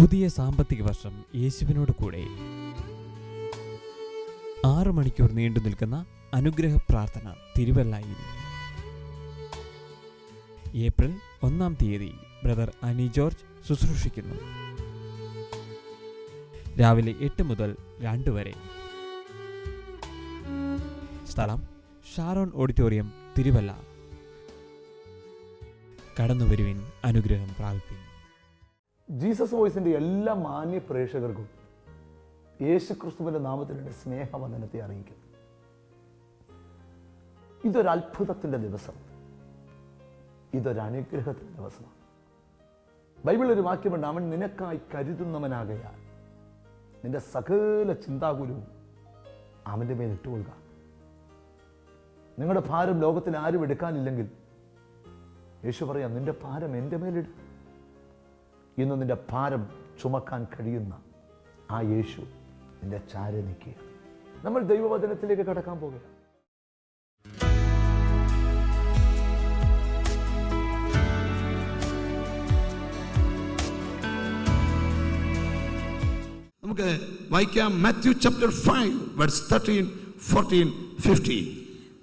പുതിയ സാമ്പത്തിക വർഷം യേശുവിനോട് കൂടെ. ആറു മണിക്കൂർ നീണ്ടു നിൽക്കുന്ന അനുഗ്രഹ പ്രാർത്ഥന തിരുവല്ലായിൽ. ഏപ്രിൽ ഒന്നാം തീയതി ബ്രദർ അനി ജോർജ് ശുശ്രൂഷിക്കുന്നു. രാവിലെ എട്ട് മുതൽ രണ്ട് വരെ. സ്ഥലം ഷാരോൺ ഓഡിറ്റോറിയം തിരുവല്ല. കടന്നുവരുവിൻ അനുഗ്രഹം പ്രാപിപ്പിൻ. ജീസസ് വോയിസിന്റെ എല്ലാ മാന്യ പ്രേക്ഷകർക്കും യേശു ക്രിസ്തുവിന്റെ നാമത്തിലുള്ള സ്നേഹവന്ദനത്തെ അറിയിക്കുന്നു. ഇതൊരു അത്ഭുതത്തിന്റെ ദിവസം. ഇതൊരു അനുഗ്രഹത്തിന്റെ ദിവസമാണ്. ബൈബിളിൽ ഒരു വാക്യമുണ്ട് അവൻ നിനക്കായി കരുതുന്നവനാകയാൽ നിന്റെ സകല ചിന്താകുലവും അവന്റെ മേൽ ഇട്ടുകൊള്ളുക. നിങ്ങളുടെ ഭാരം ലോകത്തിൽ ആരും എടുക്കാനില്ലെങ്കിൽ യേശു പറയാം നിന്റെ ഭാരം എന്റെ മേലിടും ഇന്ന് നിന്റെ ഭാരം ചുമക്കാൻ കഴിയുന്ന ആ യേശു നിന്റെ ചാര നിൽക്കുക നമ്മൾ ദൈവവചനത്തിലേക്ക് കടക്കാൻ പോകുക നമുക്ക് വായിക്കാം Matthew chapter five words thirteen fourteen fifteen.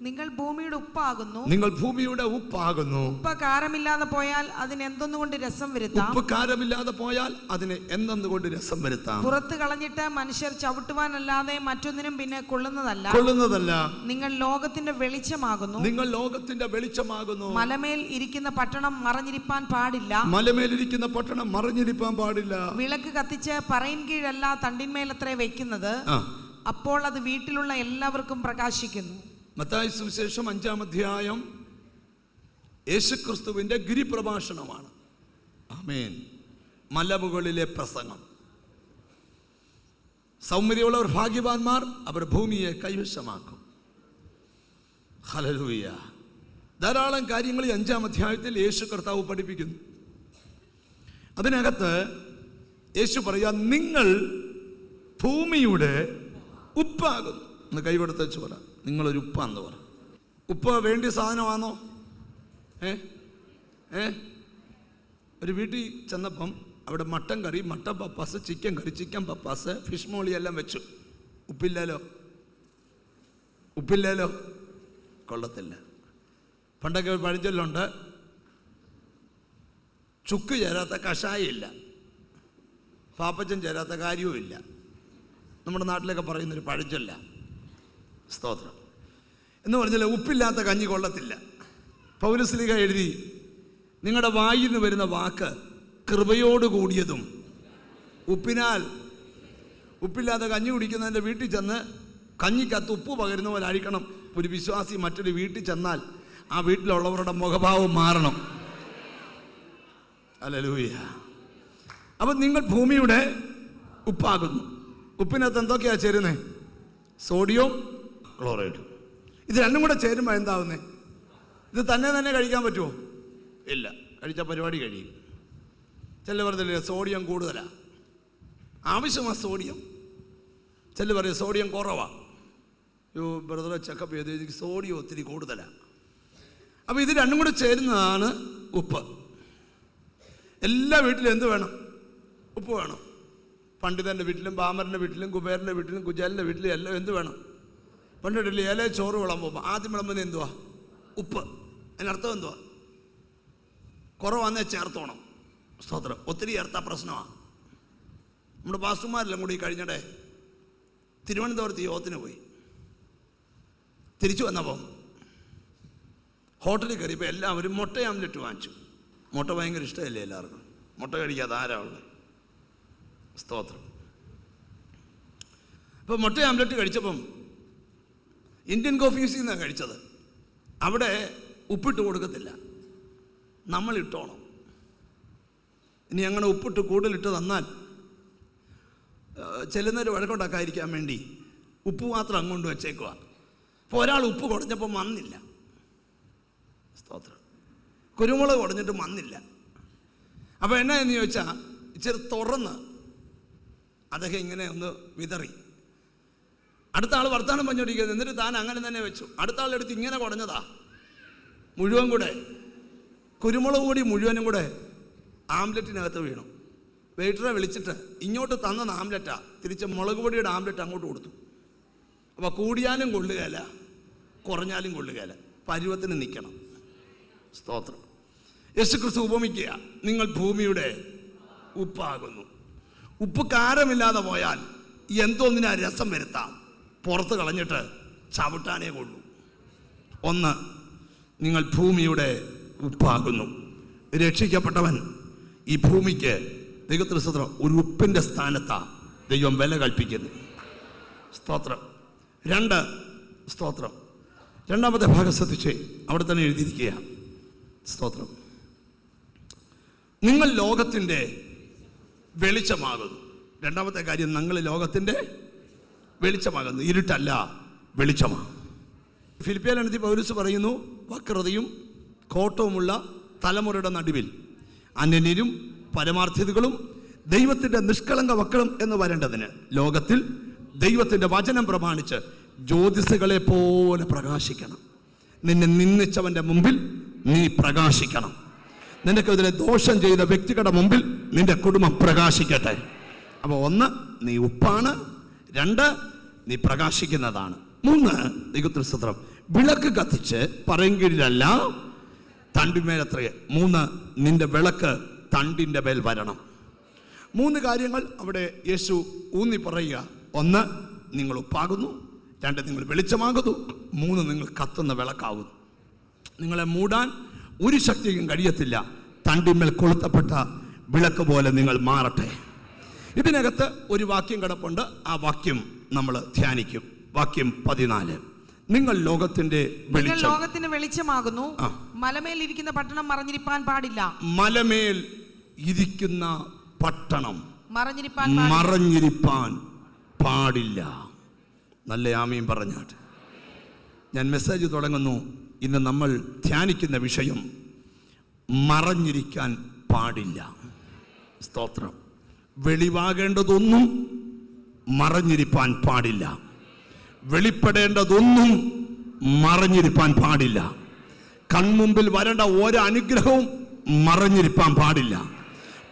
നിങ്ങൾ ഭൂമിയുടെ ഉപ്പാകുന്നു. നിങ്ങൾ ഭൂമിയുടെ ഉപ്പാകുന്നു. ഉപ്പ് കാരമില്ലാതെ പോയാൽ അതിന് എന്തൊന്നുകൊണ്ട് രസം വരുത്താം? ഉപ്പ് കാരമില്ലാതെ പോയാൽ അതിന് എന്തെന്നുകൊണ്ട് രസം വരുത്താം? പുറത്ത് കളഞ്ഞിട്ട് മനുഷ്യർ ചവിട്ടുവാനല്ലാതെ മറ്റൊന്നിനും പിന്നെ കൊള്ളുന്നതല്ല. കൊള്ളുന്നതല്ല. നിങ്ങൾ ലോകത്തിന്റെ വെളിച്ചമാകുന്നു. നിങ്ങൾ ലോകത്തിന്റെ വെളിച്ചമാകുന്നു. മലമേൽ ഇരിക്കുന്ന പട്ടണം മറഞ്ഞിരിപ്പാൻ പാടില്ല. മലമേൽ ഇരിക്കുന്ന പട്ടണം മറിഞ്ഞിരിപ്പാൻ പാടില്ല. വിളക്ക് കത്തിച്ച് പറയിൻ കീഴല്ല തണ്ടിന്മേലത്രേ വെക്കുന്നത്. അപ്പോൾ അത് വീട്ടിലുള്ള എല്ലാവർക്കും പ്രകാശിക്കുന്നു. മത്തായി സുവിശേഷം അഞ്ചാം അധ്യായം യേശുക്രിസ്തുവിന്റെ ഗിരിപ്രഭാഷണമാണ്. ആമേൻ. മലമുകളിലെ പ്രസംഗം. സൗമര്യമുള്ളവർ ഭാഗ്യവാന്മാർ അവർ ഭൂമിയെ കൈവശമാക്കും. ഹലലൂയ ധാരാളം കാര്യങ്ങൾ ഈ അഞ്ചാം അധ്യായത്തിൽ യേശു കർത്താവ് പഠിപ്പിക്കുന്നു. അതിനകത്ത് യേശു പറയാ നിങ്ങൾ ഭൂമിയുടെ ഉപ്പാകുന്നു. എന്ന് കൈവെടുത്ത് വെച്ച് പറ. നിങ്ങളൊരു ഉപ്പാന്ന് പറ. ഉപ്പ് വേണ്ടിയ സാധനമാണോ ഏ? ഏ? ഒരു വീട്ടിൽ ചെന്നപ്പം അവിടെ mutton curry mutton pappas chicken curry chicken pappas fish molee എല്ലാം വെച്ചു. ഉപ്പില്ലല്ലോ? ഉപ്പില്ലല്ലോ? കൊള്ളത്തില്ല. പണ്ടൊക്കെ പഴഞ്ചൊല്ലുണ്ട് ചുക്ക് ചേരാത്ത കഷായമില്ല പാപ്പച്ചൻ ചേരാത്ത കാര്യവുമില്ല. നമ്മുടെ നാട്ടിലൊക്കെ പറയുന്നൊരു പഴഞ്ചൊല്ല. സ്തോത്രം. എന്ന് പറഞ്ഞാൽ ഉപ്പില്ലാത്ത കഞ്ഞി കൊള്ളത്തില്ല. പൗരസ്ലിക എഴുതി നിങ്ങളുടെ വായിൽ നിന്ന് വരുന്ന വാക്ക് കൃപയോട് കൂടിയതും ഉപ്പിനാൽ ഉപ്പില്ലാത്ത കഞ്ഞി കുടിക്കുന്നതിന്റെ വീട്ടിൽ ചെന്ന് കഞ്ഞിക്കകത്ത് ഉപ്പ് പകരുന്ന പോലെ അഴിക്കണം ഒരു വിശ്വാസി മറ്റൊരു വീട്ടിൽ ചെന്നാൽ ആ വീട്ടിലുള്ളവരുടെ മുഖഭാവം മാറണം. അല്ലൂയ അപ്പം നിങ്ങൾ ഭൂമിയുടെ ഉപ്പാകുന്നു. ഉപ്പിനകത്ത് എന്തൊക്കെയാണ് ചേരുന്നത് സോഡിയം ക്ലോറൈഡ്. ഇത് രണ്ടും കൂടെ ചേരുമ്പോൾ എന്താവുന്നേ? ഇത് തന്നെ തന്നെ കഴിക്കാൻ പറ്റുമോ ഇല്ല. കഴിച്ച പരിപാടി കഴിയും. ചില പറഞ്ഞില്ലേ സോഡിയം കൂടുതലാണ് ആവശ്യമാണ് സോഡിയം. ചില പറയും സോഡിയം കുറവാണ് യോ ബ്രദറെ ചെക്കപ്പ് ചെയ്ത് എനിക്ക് സോഡിയം ഒത്തിരി കൂടുതലാണ് അപ്പോൾ ഇത് രണ്ടും കൂടെ ചേരുന്നതാണ് ഉപ്പ്. എല്ലാ വീട്ടിലും എന്ത് വേണം? ഉപ്പ് വേണം. പണ്ഡിതന്റെ വീട്ടിലും ബാമറിന്റെ വീട്ടിലും കുബേരന്റെ വീട്ടിലും കുജാലിന്റെ വീട്ടിലും എല്ലാം എന്ത് വേണം? പണ്ടിട്ടില്ലേ ഇല ചോറ് വിളമ്പുമ്പോൾ ആദ്യം വിളമ്പുന്നത് എന്തുവാ? ഉപ്പ്. അതിനർത്ഥം എന്തുവാ? കുറവാന്നേ ചേർത്തോണം. സ്തോത്രം. ഒത്തിരി ചേർത്താ പ്രശ്നമാണ് നമ്മുടെ പാസ്റ്റർമാരെല്ലാം കൂടി കഴിഞ്ഞിടെ തിരുവനന്തപുരത്ത് യോഗത്തിന് പോയി. തിരിച്ചു വന്നപ്പം ഹോട്ടലിൽ കയറിയപ്പോൾ എല്ലാവരും മുട്ട ആംലെറ്റ് വാങ്ങിച്ചു. മുട്ട ഭയങ്കര ഇഷ്ടമല്ലേ എല്ലാവർക്കും? മുട്ട കഴിക്കാതെ ആരാ ഉള്ളത് സ്തോത്രം. അപ്പോൾ മുട്ട ആംലെറ്റ് കഴിച്ചപ്പം ഇന്ത്യൻ കോഫീസിൽ നിന്നാണ് കഴിച്ചത് അവിടെ ഉപ്പിട്ട് കൊടുക്കത്തില്ല. നമ്മൾ ഇട്ടോണം. ഇനി അങ്ങനെ ഉപ്പിട്ട് കൂടുതലിട്ട് തന്നാൽ ചെല്ലുന്നൊരു വഴക്കുണ്ടാക്കാതിരിക്കാൻ വേണ്ടി ഉപ്പ് മാത്രം അങ്ങോട്ട് വെച്ചേക്കുക അപ്പോൾ ഒരാൾ ഉപ്പ് കുടഞ്ഞപ്പോൾ വന്നില്ല. സ്തോത്രം. കുരുമുളക് കുടഞ്ഞിട്ട് വന്നില്ല. അപ്പോൾ എന്നാ എന്ന് ചോദിച്ചാൽ ഇച്ചിരി തുറന്ന് അദ്ദേഹം ഇങ്ങനെ ഒന്ന് വിതറി. അടുത്ത ആൾ വർത്താനം പറഞ്ഞോണ്ടിരിക്കുന്നത് എന്നിട്ട് താൻ അങ്ങനെ തന്നെ വെച്ചു. അടുത്ത ആളെടുത്ത് ഇങ്ങനെ കുടഞ്ഞതാ. മുഴുവൻ കൂടെ. കുരുമുളക് കൂടി മുഴുവനും കൂടെ ആംലെറ്റിനകത്ത് വീണു. വെയിറ്ററെ വിളിച്ചിട്ട് ഇങ്ങോട്ട് തന്ന ആംലറ്റാ. തിരിച്ച് മുളക് പൊടിയുടെ ആംലറ്റ് അങ്ങോട്ട് കൊടുത്തു. അപ്പോൾ കൂടിയാലും കൊള്ളുകയില്ല കുറഞ്ഞാലും കൊള്ളുകയില്ല. പരുവത്തിന് നിൽക്കണം സ്തോത്രം. യേശു ക്രിസ്തു ഉപമിക്കുക. നിങ്ങൾ ഭൂമിയുടെ ഉപ്പാകുന്നു. ഉപ്പ് കാരമില്ലാതെ പോയാൽ എന്തോന്നിനാ രസം വരുത്താം. പുറത്ത് കളഞ്ഞിട്ട് ചവിട്ടാനേ കൊള്ളൂ. ഒന്ന് നിങ്ങൾ ഭൂമിയുടെ ഉപ്പാകുന്നു. രക്ഷിക്കപ്പെട്ടവൻ ഈ ഭൂമിക്ക് ദൈവത്തിന് സ്തോത്രം ഒരു ഉപ്പിന്റെ സ്ഥാനത്താ ദൈവം വില കൽപ്പിക്കുന്നത് സ്തോത്രം. രണ്ട് സ്തോത്രം. രണ്ടാമത്തെ ഭാഗം ശ്രദ്ധിച്ച് അവിടെ തന്നെ എഴുതിയിരിക്കുക സ്തോത്രം. നിങ്ങൾ ലോകത്തിന്റെ വെളിച്ചമാകുന്നു. രണ്ടാമത്തെ കാര്യം നിങ്ങൾ ലോകത്തിന്റെ വെളിച്ചമാകുന്നു. ഇരുട്ടല്ല വെളിച്ചമാണ്. ഫിലിപ്പിയാലെടുത്തി പൗരസ് പറയുന്നു വക്രതയും കോട്ടവുമുള്ള തലമുറയുടെ നടുവിൽ അനന്യരും പരമാർത്ഥിതകളും ദൈവത്തിന്റെ നിഷ്കളങ്ക വക്രം എന്ന് വരേണ്ടതിന് ലോകത്തിൽ ദൈവത്തിന്റെ വചനം പ്രമാണിച്ച് ജ്യോതിസുകളെ പോലെ പ്രകാശിക്കണം. നിന്നെ നിന്ദിച്ചവന്റെ മുമ്പിൽ നീ പ്രകാശിക്കണം. നിനക്കെതിരെ ദോഷം ചെയ്ത വ്യക്തികളുടെ മുമ്പിൽ നിന്റെ കുടുംബം പ്രകാശിക്കട്ടെ. അപ്പോൾ ഒന്ന് നീ ഉപ്പാണ്. രണ്ട് നീ പ്രകാശിക്കുന്നതാണ്. മൂന്ന് നികുത്രസ്ത്രം വിളക്ക് കത്തിച്ച് പറയങ്കിലല്ല തണ്ടിന്മേലത്രയെ മൂന്ന് നിന്റെ വിളക്ക് തണ്ടിന്റെ മേൽ വരണം. മൂന്ന് കാര്യങ്ങൾ അവിടെ യേശു ഊന്നി പറയുക. ഒന്ന് നിങ്ങൾ ഉപ്പാകുന്നു. രണ്ട് നിങ്ങൾ വെളിച്ചമാകുന്നു. മൂന്ന് നിങ്ങൾ കത്തുന്ന വിളക്കാകുന്നു. നിങ്ങളെ മൂടാൻ ഒരു ശക്തിക്കും കഴിയത്തില്ല. തണ്ടിന്മേൽ കൊളുത്തപ്പെട്ട വിളക്ക് പോലെ നിങ്ങൾ മാറട്ടെ. ഇതിനകത്ത് ഒരു വാക്യം കിടപ്പുണ്ട്. ആ വാക്യം നമ്മൾ ധ്യാനിക്കും. വാക്യം പതിനാല്. നിങ്ങൾ ലോകത്തിന്റെ നിങ്ങൾ വെളിച്ചം. ലോകത്തിന് വെളിച്ചമാകുന്നു. മലമേൽ ഇരിക്കുന്ന പട്ടണം മറഞ്ഞിരിപ്പാൻ പാടില്ല. മലമേൽ ഇരിക്കുന്ന പട്ടണം മറഞ്ഞിരിപ്പാൻ. മറഞ്ഞിരിപ്പാൻ പാടില്ല. നല്ല ആമയും പറഞ്ഞാട്ട്. ഞാൻ മെസ്സേജ് തുടങ്ങുന്നു. ഇന്ന് നമ്മൾ ധ്യാനിക്കുന്ന വിഷയം മറഞ്ഞിരിക്കാൻ പാടില്ല. സ്തോത്രം. വെളിവാകേണ്ടതൊന്നും മറഞ്ഞിരിപ്പാൻ പാടില്ല. വെളിപ്പെടേണ്ടതൊന്നും മറഞ്ഞിരിപ്പാൻ പാടില്ല. കൺമുമ്പിൽ വരേണ്ട ഓരോ അനുഗ്രഹവും മറഞ്ഞിരിപ്പാൻ പാടില്ല.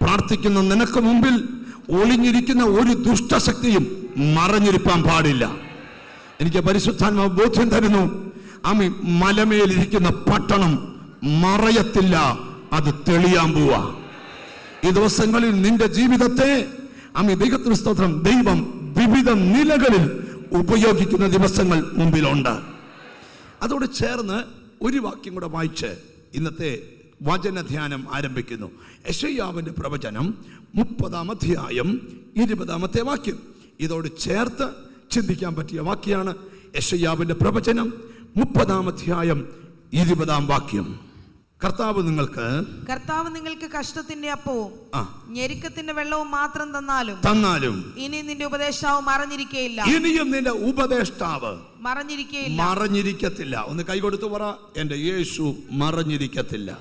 പ്രാർത്ഥിക്കുന്ന നിനക്ക് മുമ്പിൽ ഒളിഞ്ഞിരിക്കുന്ന ഒരു ദുഷ്ടശക്തിയും മറഞ്ഞിരിപ്പാൻ പാടില്ല. എനിക്ക് പരിശുദ്ധാത്മാവ് ബോധ്യം തരുന്നു. ആമി മലമേലിരിക്കുന്ന പട്ടണം മറയത്തില്ല അത് തെളിയാൻ പോവാ. ഈ ദിവസങ്ങളിൽ നിന്റെ ജീവിതത്തെ അമ്മ ദൈവത്തിന് സ്തോത്രം ദൈവം വിവിധ നിലകളിൽ ഉപയോഗിക്കുന്ന ദിവസങ്ങൾ മുമ്പിലുണ്ട്. അതോട് ചേർന്ന് ഒരു വാക്യം കൂടെ വായിച്ച് ഇന്നത്തെ വചനധ്യാനം ആരംഭിക്കുന്നു. യശയ്യാവിന്റെ പ്രവചനം മുപ്പതാം അധ്യായം ഇരുപതാമത്തെ വാക്യം. ഇതോട് ചേർത്ത് ചിന്തിക്കാൻ പറ്റിയ വാക്യാണ് യശയ്യാവിന്റെ പ്രവചനം മുപ്പതാം അധ്യായം ഇരുപതാം വാക്യം. കർത്താവ് നിങ്ങൾക്ക് കർത്താവ് നിങ്ങൾക്ക് കഷ്ടത്തിന്റെ അപ്പവും ഞെരുക്കത്തിന്റെ വെള്ളവും മാത്രം തന്നാലും തന്നാലും ഇനി നിന്റെ ഉപദേഷ്ടാവ് മറഞ്ഞിരിക്കയില്ല. ഇനിയും നിന്റെ ഉപദേഷ്ടാവ് മറഞ്ഞിരിക്കയില്ല. മറഞ്ഞിരിക്കത്തില്ല. ഒന്ന് കൈകൊടുത്തു പറ. എന്റെ യേശു മറഞ്ഞിരിക്കത്തില്ല.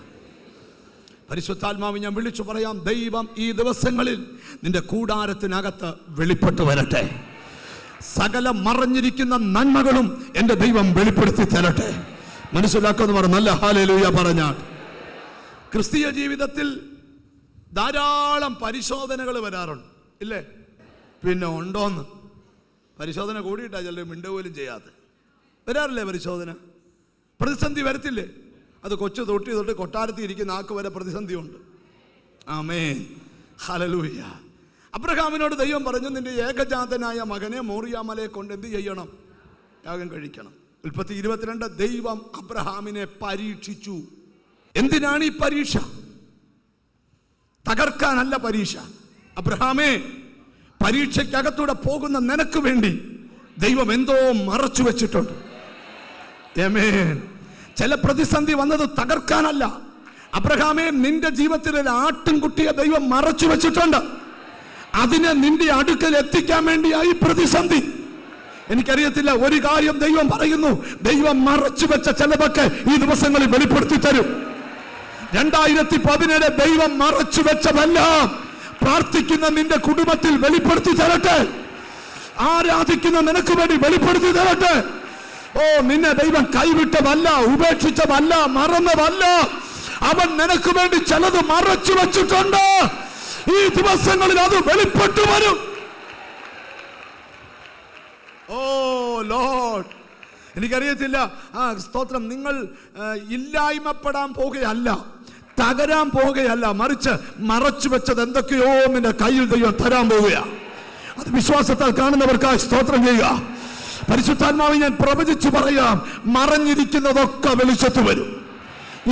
പരിശുദ്ധാത്മാവ് ഞാൻ വിളിച്ചു പറയാം. ദൈവം ഈ ദിവസങ്ങളിൽ നിന്റെ കൂടാരത്തിനകത്ത് വെളിപ്പെട്ടു വരട്ടെ. സകല മറഞ്ഞിരിക്കുന്ന നന്മകളും എന്റെ ദൈവം വെളിപ്പെടുത്തി തരട്ടെ. മനസ്സിലാക്കുമെന്ന് പറഞ്ഞു നല്ല ഹാലലൂയ പറഞ്ഞാൽ ക്രിസ്തീയ ജീവിതത്തിൽ ധാരാളം പരിശോധനകൾ വരാറുണ്ട്. ഇല്ലേ? പിന്നെ ഉണ്ടോന്ന്? പരിശോധന കൂടിയിട്ടാ ചിലർ മിണ്ട പോലും ചെയ്യാത്ത. വരാറില്ലേ പരിശോധന? പ്രതിസന്ധി വരത്തില്ലേ? അത് കൊച്ചു തൊട്ടി തൊട്ട് കൊട്ടാരത്തിൽ ഇരിക്കുന്ന ആക്ക് വരെ പ്രതിസന്ധിയുണ്ട്. ആമേൻ. ഹലലൂയ അബ്രഹാമിനോട് ദൈവം പറഞ്ഞു നിന്റെ ഏകജാതനായ മകനെ മോറിയാമലയെ കൊണ്ട് എന്ത് ചെയ്യണം? യാഗം കഴിക്കണം. ഉൽപ്പത്തി ഇരുപത്തിരണ്ട് ദൈവം അബ്രഹാമിനെ പരീക്ഷിച്ചു. എന്തിനാണ് ഈ പരീക്ഷ? തകർക്കാനല്ല പരീക്ഷ. അബ്രഹാമേ പരീക്ഷയ്ക്കകത്തൂടെ പോകുന്ന നിനക്ക് വേണ്ടി ദൈവം എന്തോ മറച്ചു വെച്ചിട്ടുണ്ട്. ചില പ്രതിസന്ധി വന്നത് തകർക്കാനല്ല. അബ്രഹാമേ നിന്റെ ജീവിതത്തിൽ ഒരു ആട്ടിൻകുട്ടിയെ ദൈവം മറച്ചു വെച്ചിട്ടുണ്ട്. അതിനെ നിന്റെ അടുക്കൽ എത്തിക്കാൻ വേണ്ടിയായി പ്രതിസന്ധി. എനിക്കറിയത്തില്ല ഒരു കാര്യം ദൈവം പറയുന്നു. ദൈവം മറച്ചു വെച്ച ചിലതൊക്കെ ഈ ദിവസങ്ങളിൽ വെളിപ്പെടുത്തി തരും. രണ്ടായിരത്തി പതിനേഴ് ദൈവം മറച്ചു വെച്ചതെല്ലാം പ്രാർത്ഥിക്കുന്ന നിന്റെ കുടുംബത്തിൽ വെളിപ്പെടുത്തി തരട്ടെ. ആരാധിക്കുന്ന നിനക്ക് വേണ്ടി വെളിപ്പെടുത്തി തരട്ടെ. ഓ നിന്നെ ദൈവം കൈവിട്ടതല്ല ഉപേക്ഷിച്ചതല്ല മറന്നതല്ല. അവൻ നിനക്ക് വേണ്ടി ചിലത് മറച്ചു വെച്ചിട്ടുണ്ട്. ഈ ദിവസങ്ങളിൽ അത് വെളിപ്പെട്ടു വരും. Oh Lord. എനിക്കറിയത്തില്ല. ആ സ്തോത്രം നിങ്ങൾ ഇല്ലായ്മപ്പെടാൻ പോകുകയല്ല. തകരാൻ പോകുകയല്ല. മറിച്ച് മറച്ചു വെച്ചത് എന്തൊക്കെയോ നിന്റെ കയ്യിൽ ദൈവം തരാൻ പോവുകയാ. അത് വിശ്വാസത്താൽ കാണുന്നവർക്കായി സ്തോത്രം ചെയ്യുക. പരിശുദ്ധാത്മാവ് ഞാൻ പ്രവചിച്ചു പറയാം മറഞ്ഞിരിക്കുന്നതൊക്കെ വെളിച്ചത്ത് വരും.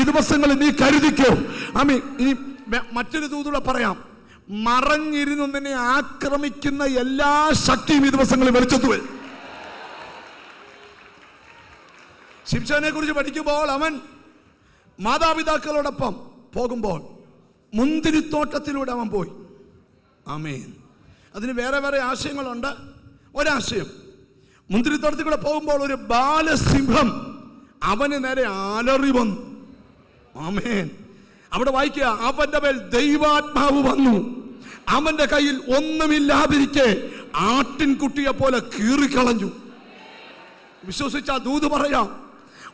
ഈ ദിവസങ്ങളിൽ നീ കരുതിക്കോ. ആമി ഇനി മറ്റൊരു തൂതുകൂടെ പറയാം. മറഞ്ഞിരുന്നു നിന്നെ ആക്രമിക്കുന്ന എല്ലാ ശക്തിയും ഈ ദിവസങ്ങളിൽ വെളിച്ചത്ത് വരും. ശിംഷാനെ കുറിച്ച് പഠിക്കുമ്പോൾ അവൻ മാതാപിതാക്കളോടൊപ്പം പോകുമ്പോൾ മുന്തിരിത്തോട്ടത്തിലൂടെ അവൻ പോയി. ആമേൻ. അതിന് വേറെ വേറെ ആശയങ്ങളുണ്ട്. ഒരാശയം. മുന്തിരിത്തോട്ടത്തിൽ പോകുമ്പോൾ ഒരു ബാലസിംഹം അവന് നേരെ അലറി വന്നു. ആമേൻ. അവിടെ വായിക്കുക അവന്റെ മേൽ ദൈവാത്മാവ് വന്നു. അവന്റെ കയ്യിൽ ഒന്നുമില്ലാതിരിക്കെ ആട്ടിൻകുട്ടിയെ പോലെ കീറിക്കളഞ്ഞു. വിശ്വസിച്ച ദൂത് പറയാം.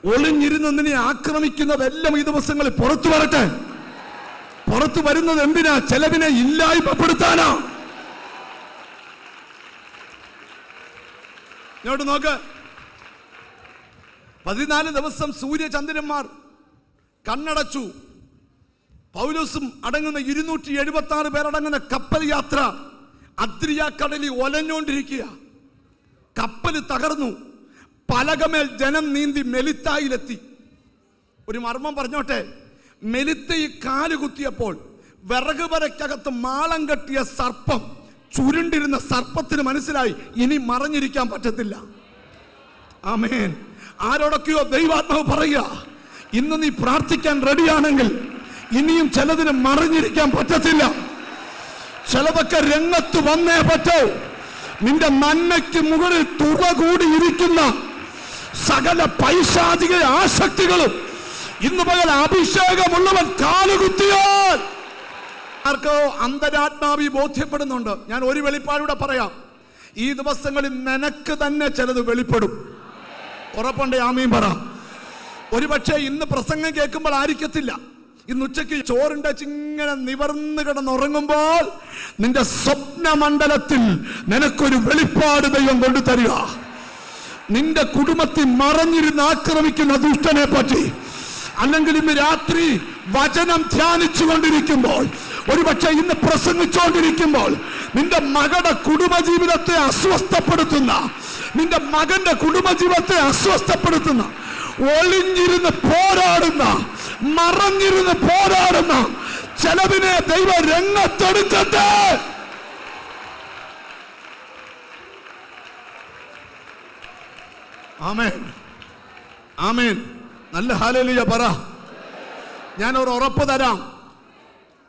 ഒളിഞ്ഞിരുന്ന് നിന്നെ ആക്രമിക്കുന്നതെല്ലാം ഈ ദിവസങ്ങളിൽ പുറത്തു വരട്ടെ. പുറത്തു വരുന്നത് എന്തിനാ? ചെലവിനെ ഇല്ലായ്മപ്പെടുത്താനാ. ഇങ്ങോട്ട് നോക്ക്. പതിനാല് ദിവസം സൂര്യചന്ദ്രന്മാർ കണ്ണടച്ചു. പൗലോസും അടങ്ങുന്ന ഇരുന്നൂറ്റി എഴുപത്തി ആറ് പേരടങ്ങുന്ന കപ്പൽ യാത്ര അദ്രിയ കടലിൽ ഒലഞ്ഞുകൊണ്ടിരിക്കുക കപ്പൽ തകർന്നു. പലകമേൽ ജനം നീന്തി മെലിത്തായിലെത്തി. ഒരു മർമ്മം പറഞ്ഞോട്ടെ? മെലിത്തയിൽ കാൽ കുത്തിയപ്പോൾ വിറക് വരയ്ക്കകത്ത് മാളം കെട്ടിയ സർപ്പം ചുരുണ്ടിരുന്ന സർപ്പത്തിന് മനസ്സിലായി. ഇനി മറഞ്ഞിരിക്കാൻ പറ്റത്തില്ല. ആമേൻ. ആരോടൊക്കെയോ ദൈവാത്മാവ് പറയുക ഇന്ന് നീ പ്രാർത്ഥിക്കാൻ റെഡിയാണെങ്കിൽ ഇനിയും ചിലതിന് മറിഞ്ഞിരിക്കാൻ പറ്റത്തില്ല. ചിലതൊക്കെ രംഗത്ത് വന്നേ പറ്റോ. നിന്റെ നന്മയ്ക്ക് മുകളിൽ തുക കൂടി ഇരിക്കുന്ന സകല പൈശാചിക ആസക്തികളും ഇന്ന് പകൽ അഭിഷേകമുള്ളവൻ കാലുകുത്തിയാൽ. ആർക്കോ അന്തരാത്മാവി ബോധ്യപ്പെടുന്നുണ്ട്. ഞാൻ ഒരു വെളിപ്പാടൂടെ പറയാം. ഈ ദിവസങ്ങളിൽ നിനക്ക് തന്നെ ചിലത് വെളിപ്പെടും. ഉറപ്പുണ്ട് ആമീൻ പറ. ഒരുപക്ഷെ ഇന്ന് പ്രസംഗം കേൾക്കുമ്പോൾ ആയിരിക്കത്തില്ല. ഇന്ന് ഉച്ചയ്ക്ക് ചോറിന്റെ ചിങ്ങനെ നിവർന്ന് കിടന്നുറങ്ങുമ്പോൾ നിന്റെ സ്വപ്നമണ്ഡലത്തിൽ നിനക്കൊരു വെളിപ്പാട് ദൈവം കൊണ്ടു തരിക നിന്റെ കുടുംബത്തിൽ മറഞ്ഞിരുന്ന് ആക്രമിക്കുന്ന ദുഷ്ടനെ പറ്റി. അല്ലെങ്കിൽ ഇന്ന് രാത്രി വചനം ധ്യാനിച്ചു കൊണ്ടിരിക്കുമ്പോൾ ഒരുപക്ഷെ ഇന്ന് പ്രസംഗിച്ചുകൊണ്ടിരിക്കുമ്പോൾ നിന്റെ മകളുടെ കുടുംബജീവിതത്തെ അസ്വസ്ഥപ്പെടുത്തുന്ന നിന്റെ മകന്റെ കുടുംബജീവിതത്തെ അസ്വസ്ഥപ്പെടുത്തുന്ന ഒളിഞ്ഞിരുന്ന് പോരാടുന്ന മറഞ്ഞിരുന്ന് പോരാടുന്ന ചെലവിനെ ദൈവ രംഗത്തെടുക്കട്ടെ! ആമേൻ. ആമേൻ. നല്ല ഹാലലിയ പറ. ഞാൻ ഒരു ഉറപ്പ് തരാം.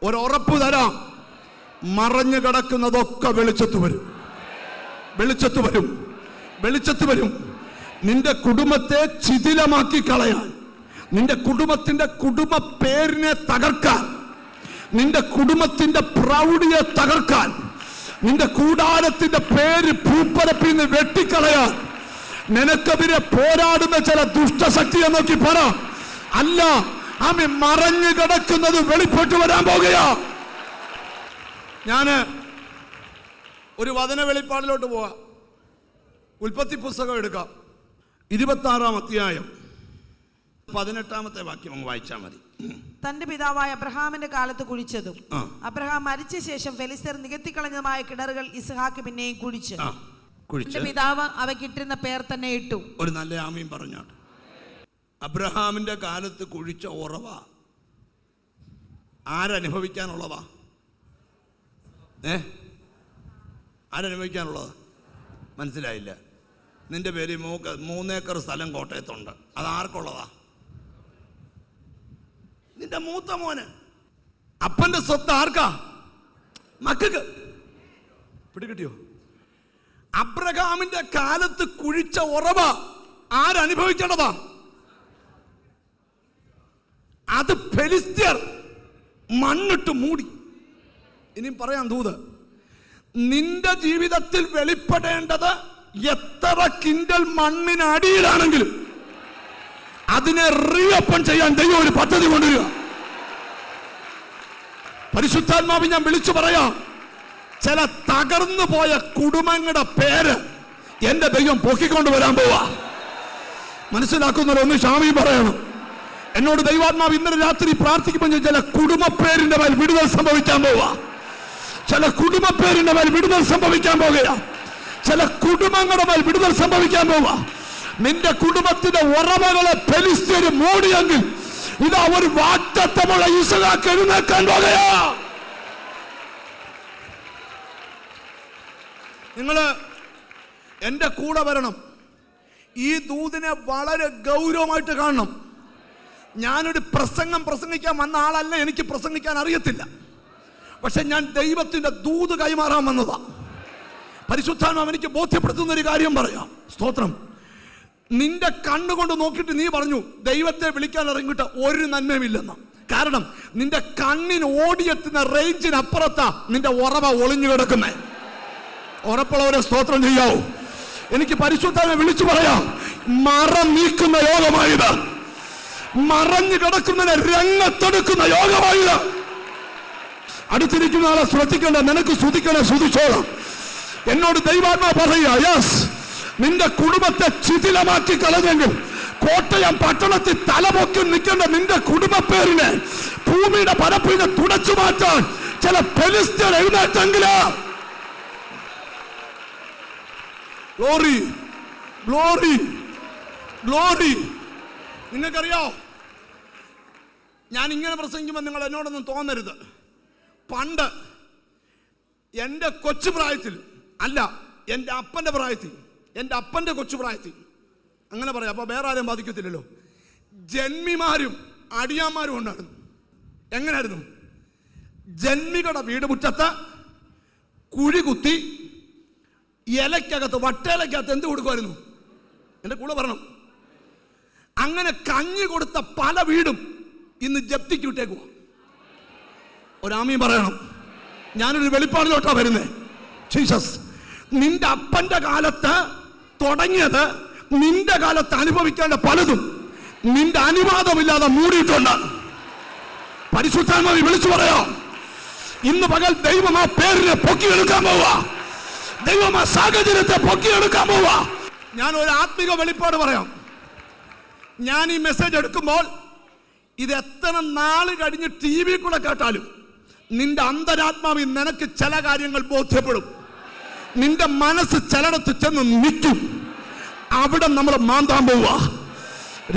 ഒരു ഉറപ്പ് തരാം. മറഞ്ഞു കിടക്കുന്നതൊക്കെ വെളിച്ചത്ത് വരും. വെളിച്ചത്ത് വരും. വെളിച്ചത്ത് വരും. നിന്റെ കുടുംബത്തെ ചിതിലമാക്കി കളയാൻ. നിന്റെ കുടുംബത്തിന്റെ കുടുംബ പേരിനെ തകർക്കാൻ. നിന്റെ കുടുംബത്തിന്റെ പ്രൗഢിയെ തകർക്കാൻ. നിന്റെ കൂടാരത്തിന്റെ പേര് ഭൂപ്പരപ്പിൽ നിന്ന് വെട്ടിക്കളയാൻ. നിനക്കെതിരെ പോരാടുന്ന ചില ദുഷ്ടശക്തിയെ നോക്കി പറ. അല്ല ആമി മറഞ്ഞു കിടക്കുന്നത് വെളിപ്പെട്ടു വരാൻ പോകുകയാ. ഞാൻ ഒരു വചന വെളിപ്പാടിലോട്ട് പോവാം. ഉൽപ്പത്തി പുസ്തകം എടുക്കാം. ഇരുപത്തി ആറാം അധ്യായം. പതിനെട്ടാമത്തെ വാക്യം അങ്ങ് വായിച്ചാൽ മതി. തന്റെ പിതാവായ അബ്രഹാമിന്റെ കാലത്ത് കുഴിച്ചതും അബ്രഹാം മരിച്ച ശേഷം ഫെലിസ്തർ നികത്തിക്കളഞ്ഞതുമായ കിണറുകൾ ഇസ്ഹാക്ക് പിന്നെയും കുഴിച്ചു. കുഴിച്ച് പിതാവ് അവയ്ക്കിട്ടിരുന്ന പേർ തന്നെ ഇട്ടു. ഒരു നല്ല ആമയും പറഞ്ഞു അബ്രഹാമിന്റെ കാലത്ത് കുഴിച്ച ഉറവ ആരനുഭവിക്കാനുള്ളതാ? ഏ? ആരനുഭവിക്കാനുള്ളത്? മനസ്സിലായില്ല. നിന്റെ പേര് മൂക്ക മൂന്നേക്കർ സ്ഥലം കോട്ടയത്തുണ്ട്. അത് ആർക്കുള്ളതാ നിന്റെ മൂത്ത മോന്. അപ്പന്റെ സ്വത്ത് ആർക്കാ? മക്കൾക്ക്. പിടികിട്ടിയോ? അബ്രഹാമിന്റെ കാലത്ത് കുഴിച്ച ഉറവ ആരനുഭവിക്കേണ്ടതാ? അത് ഫെലിസ്ത്യർ മണ്ണിട്ട് മൂടി. ഇനി പറയാൻ ദൂത്. നിന്റെ ജീവിതത്തിൽ വെളിപ്പെടേണ്ടത് എത്ര കിൻഡൽ മണ്ണിനടിയിലാണെങ്കിലും അതിനെ റീഓപ്പൺ ചെയ്യാൻ ദൈവം ഒരു പദ്ധതി കൊണ്ടുവരിക. പരിശുദ്ധാത്മാവ് ഞാൻ വിളിച്ചു പറയാം ചില തകർന്നു പോയ കുടുംബങ്ങളുടെ പേര് എന്റെ ദൈവം പൊക്കിക്കൊണ്ട് വരാൻ പോവാ. മനസ്സിലാക്കുന്നവർ ഒന്ന് ഷാമി പറയണം. എന്നോട് ദൈവാത്മാവ് ഇന്നലെ രാത്രി പ്രാർത്ഥിക്കുമ്പോൾ ചില കുടുംബ പേരിന്റെ മേൽ വിടുതൽ സംഭവിക്കാൻ പോവാ. ചില കുടുംബ പേരിന്റെ മേൽ വിടുതൽ സംഭവിക്കാൻ പോകുക ചില കുടുംബങ്ങളുടെ മേൽ വിടുതൽ സംഭവിക്കാൻ പോവാ. നിന്റെ കുടുംബത്തിന്റെ ഉറമകളെ ഫെലിസ്തീന് മൂടിയെങ്കിൽ ഇതാ ഒരു വാറ്റത്തമുള്ള ഇസഹാക്ക് എഴുന്നേക്കാൻ പോകുകയാ. നിങ്ങൾ എന്റെ കൂടെ വരണം. ഈ ദൂതിനെ വളരെ ഗൗരവമായിട്ട് കാണണം. ഞാനൊരു പ്രസംഗം പ്രസംഗിക്കാൻ വന്ന ആളല്ല എനിക്ക് പ്രസംഗിക്കാൻ അറിയത്തില്ല. പക്ഷെ ഞാൻ ദൈവത്തിന്റെ ദൂത് കൈമാറാൻ വന്നതാ. പരിശുദ്ധാത്മാവ് എനിക്ക് ബോധ്യപ്പെടുത്തുന്ന ഒരു കാര്യം പറയാം. സ്തോത്രം. നിന്റെ കണ്ണുകൊണ്ട് നോക്കിയിട്ട് നീ പറഞ്ഞു ദൈവത്തെ വിളിക്കാൻ ഇറങ്ങിയിട്ട് ഒരു നന്മയുമില്ലെന്ന്. കാരണം നിന്റെ കണ്ണിന് ഓടിയെത്തുന്ന റേഞ്ചിനപ്പുറത്താ നിന്റെ ഉറവ ഒളിഞ്ഞു കിടക്കുന്നേ. ഉറപ്പുള്ളവരെ സ്തോത്രം ചെയ്യാവൂ എനിക്ക് പരിശുദ്ധനെ വിളിച്ചു പറയാം. മറം നീക്കുന്ന യോഗമായത്. മറഞ്ഞു കിടക്കുന്നതിനെ രംഗത്തെടുക്കുന്ന യോഗമായത്. അടുത്തിരിക്കുന്ന ആളെ ശ്രദ്ധിക്കണ്ട നിനക്ക് ശ്രുതിക്കണ ശ്രുതിച്ചോളാം എന്നോട് ദൈവാത്മാ പറയുക യെസ് നിന്റെ കുടുംബത്തെ ശിഥിലമാക്കി കളഞ്ഞെങ്കിൽ കോട്ടയം പട്ടണത്തിൽ തലപൊക്കി നിൽക്കേണ്ട നിന്റെ കുടുംബ പേരിനെ ഭൂമിയുടെ പരപ്പിനെ തുടച്ചു മാറ്റാൻ ചില ഫെലിസ്റ്റർ എഴുന്നേറ്റെങ്കിൽ? ഗ്ലോറി ഗ്ലോറി ഗ്ലോറി നിങ്ങൾക്കറിയോ? ഞാൻ ഇങ്ങനെ പ്രസംഗിക്കുമ്പോൾ നിങ്ങൾ എന്നോടൊന്നും തോന്നരുത്. പണ്ട് എന്റെ കൊച്ചു പ്രായത്തിൽ അല്ല എന്റെ അപ്പന്റെ പ്രായത്തിൽ എന്റെ അപ്പന്റെ കൊച്ചു പ്രായത്തിൽ അങ്ങനെ പറയാം അപ്പോൾ വേറെ ആരും ബാധിക്കത്തില്ലല്ലോ. ജന്മിമാരും അടിയാന്മാരും ഉണ്ടായിരുന്നു. എങ്ങനെയായിരുന്നു ജന്മികളുടെ വീട് മുറ്റത്ത് കുഴി കുത്തി ഇലക്കകത്ത് വട്ടയിലക്കകത്ത് എന്ത് കൊടുക്കുമായിരുന്നു? എന്റെ കൂടെ പറഞ്ഞു അങ്ങനെ കഞ്ഞി കൊടുത്ത പല വീടും ഇന്ന് ജപ്തിക്ക് വിട്ടേക്കുവാ. ഒരാമയും പറയണം ഞാനൊരു വെളിപ്പാടിലോട്ടാ വരുന്നേ. ജീസസ് നിന്റെ അപ്പന്റെ കാലത്ത് തുടങ്ങിയത് നിന്റെ കാലത്ത് അനുഭവിക്കേണ്ട പലതും നിന്റെ അനുവാദമില്ലാതെ മൂടിയിട്ടുണ്ട്. പരിശുദ്ധാത്മാവി വിളിച്ചു പറയാം ഇന്ന് പകൽ ദൈവം ആ പേരിനെ പൊക്കിയെടുക്കാൻ പോവാ. ദൈവം ആ സാഹചര്യത്തെ പൊക്കിയെടുക്കാൻ പോവാ. ഞാൻ ഒരു ആത്മിക വെളിപ്പാട് പറയാം. ഞാൻ ഈ മെസ്സേജ് എടുക്കുമ്പോൾ ഇത് എത്ര നാൾ കഴിഞ്ഞ് ടി വി കൂടെ കേട്ടാലും നിന്റെ അന്തരാത്മാവിൽ നിനക്ക് ചില കാര്യങ്ങൾ ബോധ്യപ്പെടും. നിന്റെ മനസ്സ് ചിലടത്ത് ചെന്ന് നിൽക്കും. അവിടെ നമ്മൾ മാന്താൻ പോവുക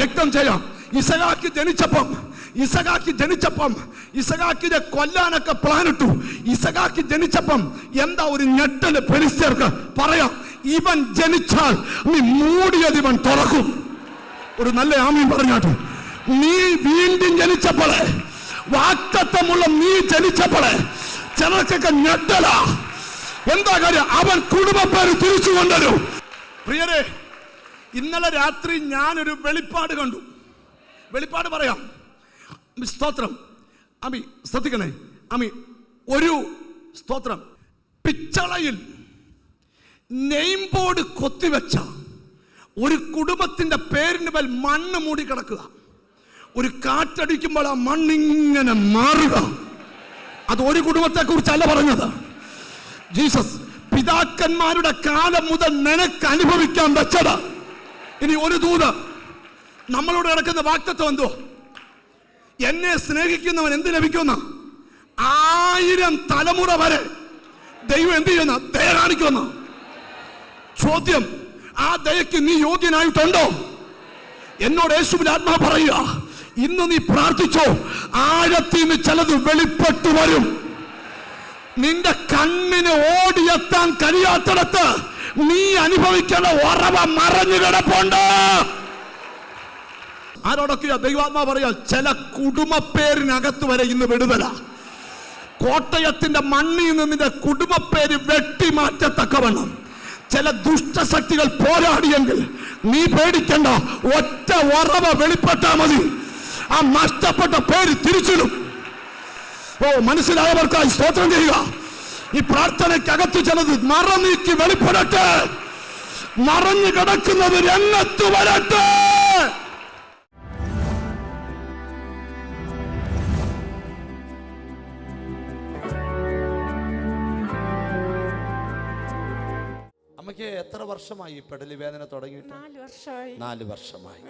രക്തം ചെയ്യാം. ഇസഹാക്ക് ജനിച്ചപ്പം ഇസഹാക്ക് ജനിച്ചപ്പം ഇസഹാക്കിനെ കൊല്ലാനൊക്കെ പ്ലാൻ ഇട്ടു ഇസഹാക്ക് ജനിച്ചപ്പം എന്താ ഒരു ഞെട്ടൽ ഫെലിസ്തീർക്ക്? പറയാം ഇവൻ ജനിച്ചാൽ നീ മൂടിയത് ഇവൻ തുറക്കും. ഒരു നല്ല ആമീൻ പറഞ്ഞാട്ടെ നീ വീണ്ടും ജനിച്ചപ്പോളെ വാക്തത്വമുള്ള നീ ജനിച്ചപ്പോളെ ചിലർക്കൊക്കെ ഞെട്ടല. എന്താ കാര്യം? അവൻ കുടുംബപ്പേര് തിരിച്ചു കൊണ്ടുവരും. പ്രിയരെ ഇന്നലെ രാത്രി ഞാനൊരു വെളിപ്പാട് കണ്ടു. വെളിപ്പാട് പറയാം. സ്തോത്രം. അമി ശ്രദ്ധിക്കണേ. അമി ഒരു സ്തോത്രം. പിച്ചളയിൽ നെയിം ബോർഡ് കൊത്തിവെച്ച ഒരു കുടുംബത്തിന്റെ പേരിന് മേൽ മണ്ണ് മൂടി കിടക്കുക. ഒരു കാറ്റടിക്കുമ്പോൾ ആ മണ്ണിങ്ങനെ മാറുക. അത് ഒരു കുടുംബത്തെ കുറിച്ചല്ല പറഞ്ഞത്. ജീസസ് പിതാക്കന്മാരുടെ കാലം മുതൽ നിനക്ക് അനുഭവിക്കാൻ വെച്ചത്. ഇനി ഒരു ദൂത് നമ്മളോട് കിടക്കുന്ന വാക്തത്വം എന്തോ എന്നെ സ്നേഹിക്കുന്നവൻ എന്ത് ലഭിക്കുന്ന? ആയിരം തലമുറ വരെ ദൈവം എന്ത് ചെയ്യുന്ന? ദയ കാണിക്കുന്ന. ചോദ്യം ആ ദയക്ക് നീ യോഗ്യനായിട്ടുണ്ടോ? എന്നോട് യേശുവിന്റെ ആത്മാ പറയുക. ഇന്ന് നീ പ്രാർത്ഥിച്ചോ ആഴത്തിൽ നിന്ന് ചിലത് വെളിപ്പെട്ടു വരും. നിന്റെ കണ്ണിന് ഓടിയെത്താൻ കഴിയാത്തിടത്ത് നീ അനുഭവിക്കേണ്ട ഉറവ മറഞ്ഞു കിടപ്പുണ്ട്. ആരോടൊക്കെയാ ദൈവാത്മാ പറയാ ചില കുടുംബ പേരിനകത്ത് വരെ ഇന്ന് വിടുതല. കോട്ടയത്തിന്റെ മണ്ണിൽ നിന്ന് കുടുംബപ്പേര് കുടുംബ പേര് വെട്ടിമാറ്റത്തക്കവണ്ണം. ചില ദുഷ്ടശക്തികൾ പോരാടിയെങ്കിൽ നീ പേടിക്കണ്ട ഒറ്റ ഉറവ വെളിപ്പെട്ടാ മതി. ആ നഷ്ടപ്പെട്ട പേര് തിരിച്ചിടും. ഓ മനസ്സിലായവർക്കായി സ്തോത്രം ചെയ്യുക. ഈ പ്രാർത്ഥനയ്ക്കകത്ത് ചിലത് മറ നീക്കി വെളിപ്പെടട്ടെ. മറഞ്ഞു കിടക്കുന്നത് രംഗത്ത് വരട്ടെ. അമ്മയ്ക്ക് എത്ര വർഷമായി പെടലി വേദന തുടങ്ങിയിട്ട്? നാല് വർഷമായി. നാല് വർഷമായി.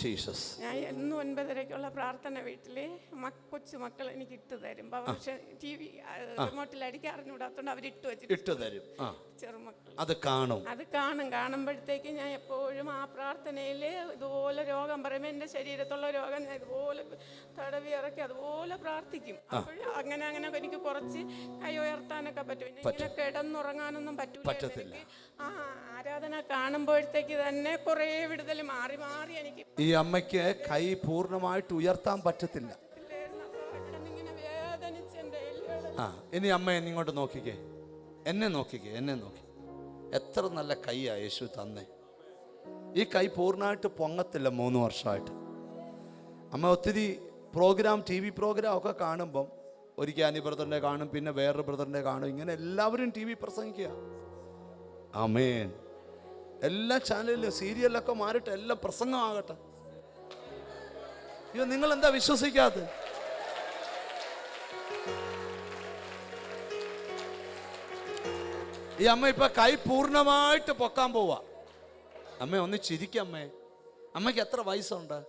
ജീസസ്. ഞാൻ എന്നും ഒൻപതരയ്ക്കുള്ള പ്രാർത്ഥന വീട്ടിൽ കൊച്ചു മക്കൾ എനിക്ക് ഇട്ട് തരും. പക്ഷെ ടി വി റിമോട്ടിൽ അടിക്കാൻ അറിഞ്ഞുകൂടാത്തോണ്ട് അവർ ഇട്ട് വെച്ചിട്ട് ഇട്ട് തരും. ചെറുമക്കൾ അത് കാണും. അത് കാണും. കാണുമ്പോഴത്തേക്ക് ഞാൻ എപ്പോഴും ആ പ്രാർത്ഥനയിൽ ഇതുപോലെ രോഗം പറയുമ്പോൾ എന്റെ ശരീരത്തുള്ള രോഗം ഞാൻ ഇതുപോലെ തടവി ഇറക്കി അതുപോലെ പ്രാർത്ഥിക്കും. അപ്പോൾ അങ്ങനെ അങ്ങനെ എനിക്ക് കുറച്ച് കൈ ഉയർത്താനൊക്കെ പറ്റും. ഇങ്ങനെ കിടന്നുറങ്ങാനൊന്നും പറ്റൂല പറ്റത്തില്ല. ആ ആരാധന കാണുമ്പോഴത്തേക്ക് തന്നെ കുറേ വിടുതൽ മാറി മാറി എനിക്ക് ഈ അമ്മയ്ക്ക് കൈ പൂർണമായിട്ട് ഉയർത്താൻ പറ്റത്തില്ല. ആ ഇനി അമ്മ എന്നെ ഇങ്ങോട്ട് നോക്കിക്കേ. എന്നെ നോക്കിക്കേ എന്നെ നോക്കി. എത്ര നല്ല കൈയാ യേശു തന്നെ. ഈ കൈ പൂർണമായിട്ട് പൊങ്ങത്തില്ല മൂന്ന് വർഷമായിട്ട്. അമ്മ ഒത്തിരി പ്രോഗ്രാം ടി വി പ്രോഗ്രാം ഒക്കെ കാണുമ്പം ഒരിക്കൽ അനി ബ്രദറിനെ കാണും പിന്നെ വേറൊരു ബ്രദറിനെ കാണും. ഇങ്ങനെ എല്ലാവരും ടി വി പ്രസംഗിക്കുക. അമേൻ എല്ലാ ചാനലിലും സീരിയലൊക്കെ മാറിയിട്ട് എല്ലാം പ്രസംഗമാകട്ടെ. അയ്യോ നിങ്ങൾ എന്താ വിശ്വസിക്കാത്തത്? ഈ അമ്മ ഇപ്പൊ കൈ പൂർണമായിട്ട് പൊക്കാൻ പോവാ. അമ്മ ഒന്ന് ചിരിക്ക അമ്മേ. അമ്മയ്ക്ക് എത്ര വയസ്സുണ്ട്?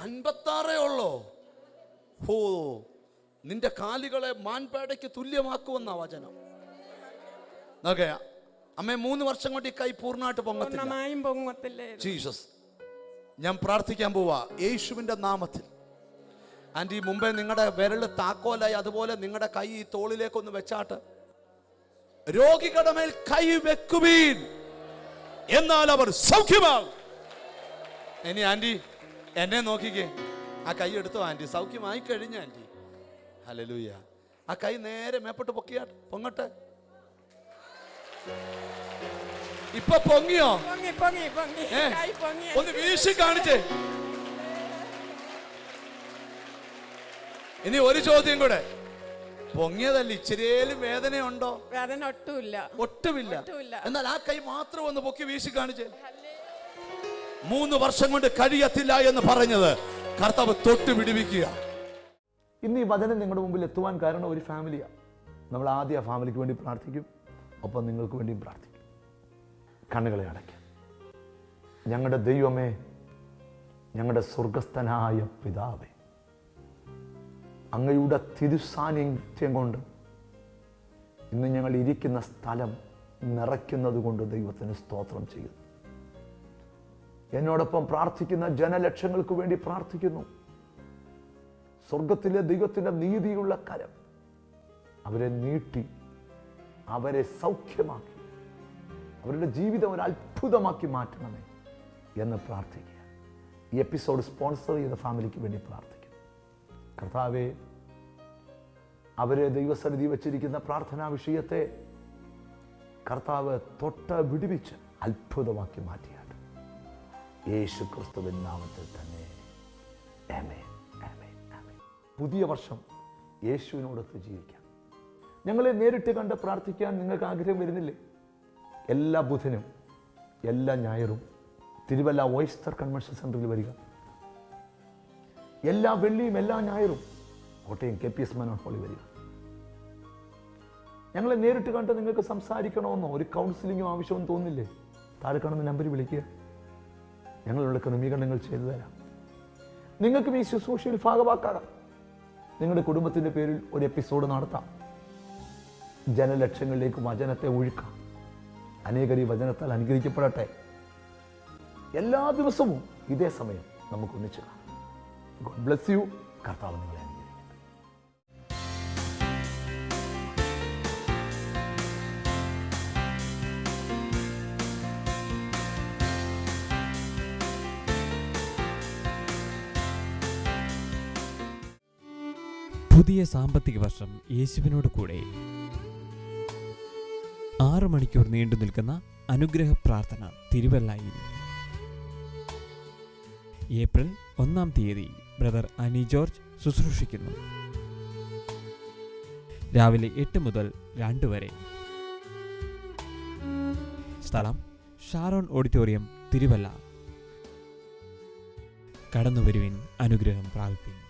അൻപത്താറേ ഉള്ളോ? ഹോ നിന്റെ കാലുകളെ മാൻപേടയ്ക്ക് തുല്യമാക്കുമെന്നാ വചനം. ഓക്കെ. അമ്മേ മൂന്ന് വർഷം കൊണ്ട് ഈ കൈ പൂർണമായിട്ട് പൊങ്ങത്തില്ല. പൂർണമായും പൊങ്ങത്തില്ലേ? ജീസസ് ഞാൻ പ്രാർത്ഥിക്കാൻ പോവാ. യേശുവിന്റെ നാമത്തിൽ. ആന്റി മുമ്പേ നിങ്ങളുടെ വിരൽ താക്കോലായി അതുപോലെ നിങ്ങളുടെ കൈ ഈ തോളിലേക്കൊന്ന് വെച്ചാട്ട്. രോഗികളുടെ മേൽ കൈ വെക്കുവീൻ. എന്നാൽ അവർ സൗഖ്യമാകും. ഇനി ആന്റി എന്നെ നോക്കിക്കേ. ആ കൈ എടുത്തോ ആന്റി? സൗഖ്യമായി കഴിഞ്ഞു ആന്റി. ഹലലൂയ ആ കൈ നേരെ മേപ്പോട്ട് പൊക്കിയാട്ട് പൊങ്ങട്ടെ. ഇപ്പൊ പൊങ്ങിയോ? പൊങ്ങി പൊങ്ങി പൊങ്ങി. ഏ? കൈ പൊങ്ങി. ഒന്ന് വീശി കാണിച്ചേ. ഇനി ഒരു ചോദ്യം കൂടെ. പൊങ്ങിയതല്ല? ഇച്ചിരിയേലും വേദനയുണ്ടോ? വേദന ഒട്ടുമില്ല. ഒട്ടുമില്ല. ഒട്ടുമില്ല. എന്നാൽ ആ കൈ മാത്രം ഒന്ന് പൊക്കി വീശി കാണിച്ചേ. മൂന്ന് വർഷം കൊണ്ട് കഴിയത്തില്ല എന്ന് പറഞ്ഞത് കർത്താവ് തൊട്ട് പിടിപ്പിക്കുക ഇന്ന് ഈ വചനം നിങ്ങളുടെ മുമ്പിൽ എത്തുവാൻ കാരണം ഒരു ഫാമിലിയാണ് നമ്മൾ ആദ്യം ആ ഫാമിലിക്ക് വേണ്ടി പ്രാർത്ഥിക്കും. ഒപ്പം നിങ്ങൾക്ക് വേണ്ടിയും പ്രാർത്ഥിക്കും. കണ്ണുകളെ അടയ്ക്കും. ഞങ്ങളുടെ ദൈവമേ ഞങ്ങളുടെ സ്വർഗസ്ഥനായ പിതാവേ അങ്ങയുടെ തിരുസാന്നിധ്യം കൊണ്ട് ഇന്ന് ഞങ്ങൾ ഇരിക്കുന്ന സ്ഥലം നിറയ്ക്കുന്നത് കൊണ്ട് ദൈവത്തിന് സ്തോത്രം ചെയ്യുന്നു. എന്നോടൊപ്പം പ്രാർത്ഥിക്കുന്ന ജനലക്ഷങ്ങൾക്ക് വേണ്ടി പ്രാർത്ഥിക്കുന്നു. സ്വർഗത്തിലെ ദൈവത്തിന്റെ നീതിയുള്ള കരം അവരെ നീട്ടി അവരെ സൗഖ്യമാക്കി അവരുടെ ജീവിതം ഒരു അത്ഭുതമാക്കി മാറ്റണമേ എന്ന് പ്രാർത്ഥിക്കുക. ഈ എപ്പിസോഡ് സ്പോൺസർ ചെയ്ത ഫാമിലിക്ക് വേണ്ടി പ്രാർത്ഥിക്കുന്നു. കർത്താവെ അവരെ ദൈവസന്നിധി വച്ചിരിക്കുന്ന പ്രാർത്ഥനാ വിഷയത്തെ കർത്താവ് തൊട്ട് വിടുവിച്ച് അത്ഭുതമാക്കി മാറ്റിയാട്ട് യേശു ക്രിസ്തുവിൻ നാമത്തിൽ തന്നെ. പുതിയ വർഷം യേശുവിനോടൊത്ത് ജീവിക്കാം. ഞങ്ങളെ നേരിട്ട് കണ്ട് പ്രാർത്ഥിക്കാൻ നിങ്ങൾക്ക് ആഗ്രഹം വരുന്നില്ലേ? എല്ലാ ബുധനും എല്ലാ ഞായറും തിരുവല്ല ഓയിസ്റ്റർ കൺവെൻഷൻ സെന്ററിൽ വരിക. എല്ലാ വെള്ളിയും എല്ലാ ഞായറും Kottayam K P S Manohar ഹോളിൽ വരിക. ഞങ്ങളെ നേരിട്ട് കണ്ട് നിങ്ങൾക്ക് സംസാരിക്കണമെന്നോ ഒരു കൗൺസിലിങ്ങും ആവശ്യമെന്ന് തോന്നില്ലേ? താഴെ കാണുന്ന നമ്പർ വിളിക്കുക. ഞങ്ങളുള്ള ക്രമീകരണങ്ങൾ ചെയ്തു തരാം. നിങ്ങൾക്കും ഈ ശുശ്രൂഷയിൽ ഭാഗമാക്കാം നിങ്ങളുടെ കുടുംബത്തിന്റെ പേരിൽ ഒരു എപ്പിസോഡ് നടത്താം. ജനലക്ഷങ്ങളിലേക്ക് വചനത്തെ ഒഴുക്കാം. അനേകർ ഈ വചനത്താൽ അനുഗ്രഹിക്കപ്പെടട്ടെ. എല്ലാ ദിവസവും ഇതേ സമയം നമുക്ക് ഒന്നിച്ചു കാണാം. ഗോഡ് ബ്ലെസ് യു കർത്താവ് നിങ്ങളെ പുതിയ സാമ്പത്തിക വർഷം യേശുവിനോട് കൂടെ. ആറു മണിക്കൂർ നീണ്ടു നിൽക്കുന്ന അനുഗ്രഹ പ്രാർത്ഥന തിരുവല്ലായിൽ. ഏപ്രിൽ ഒന്നാം തീയതി ബ്രദർ അനി ജോർജ് ശുശ്രൂഷിക്കുന്നു. രാവിലെ എട്ട് മുതൽ രണ്ട് വരെ. സ്ഥലം ഷാരോൺ ഓഡിറ്റോറിയം തിരുവല്ല. കടന്നുവരുവിൻ അനുഗ്രഹം പ്രാപിപ്പിൻ.